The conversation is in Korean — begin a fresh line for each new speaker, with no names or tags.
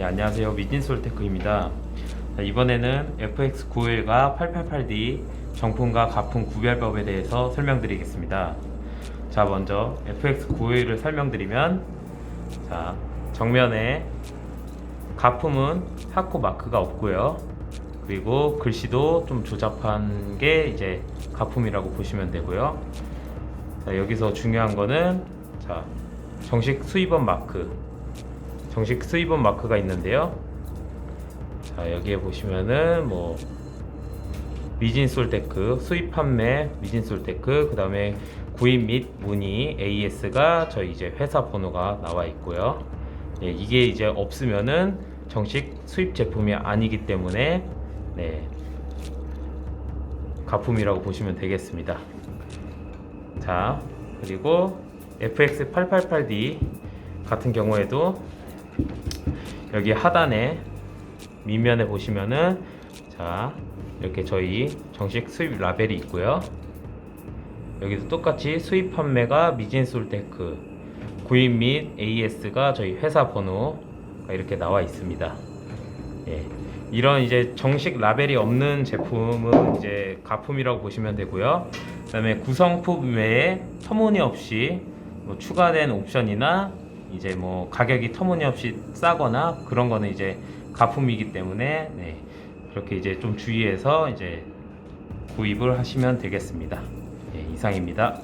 예, 안녕하세요. 미진솔테크입니다. 자, 이번에는 FX91과 888D 정품과 가품 구별법에 대해서 설명드리겠습니다. 자, 먼저 FX91을 설명드리면 자, 정면에 가품은 하코 마크가 없고요. 그리고 글씨도 좀 조잡한 게 이제 가품이라고 보시면 되고요. 자, 여기서 중요한 거는 자, 정식 수입원 마크. 정식 수입원 마크가 있는데요. 자, 여기에 보시면은 뭐 미진솔테크 수입 판매 미진솔테크 그 다음에 구입 및 문의 AS가 저희 이제 회사 번호가 나와 있고요. 예, 이게 이제 없으면은 정식 수입 제품이 아니기 때문에 네. 가품이라고 보시면 되겠습니다. 자, 그리고 FX888D 같은 경우에도 여기 하단에 밑면에 보시면은 자, 이렇게 저희 정식 수입 라벨이 있고요. 여기도 똑같이 수입 판매가 미진솔테크 구입 및 AS가 저희 회사 번호가 이렇게 나와 있습니다. 예. 이런 이제 정식 라벨이 없는 제품은 이제 가품이라고 보시면 되고요. 그다음에 구성품 외에 터무니없이 뭐 추가된 옵션이나 이제 뭐 가격이 터무니없이 싸거나 그런 거는 이제 가품이기 때문에 네. 그렇게 이제 좀 주의해서 이제 구입을 하시면 되겠습니다. 예, 이상입니다.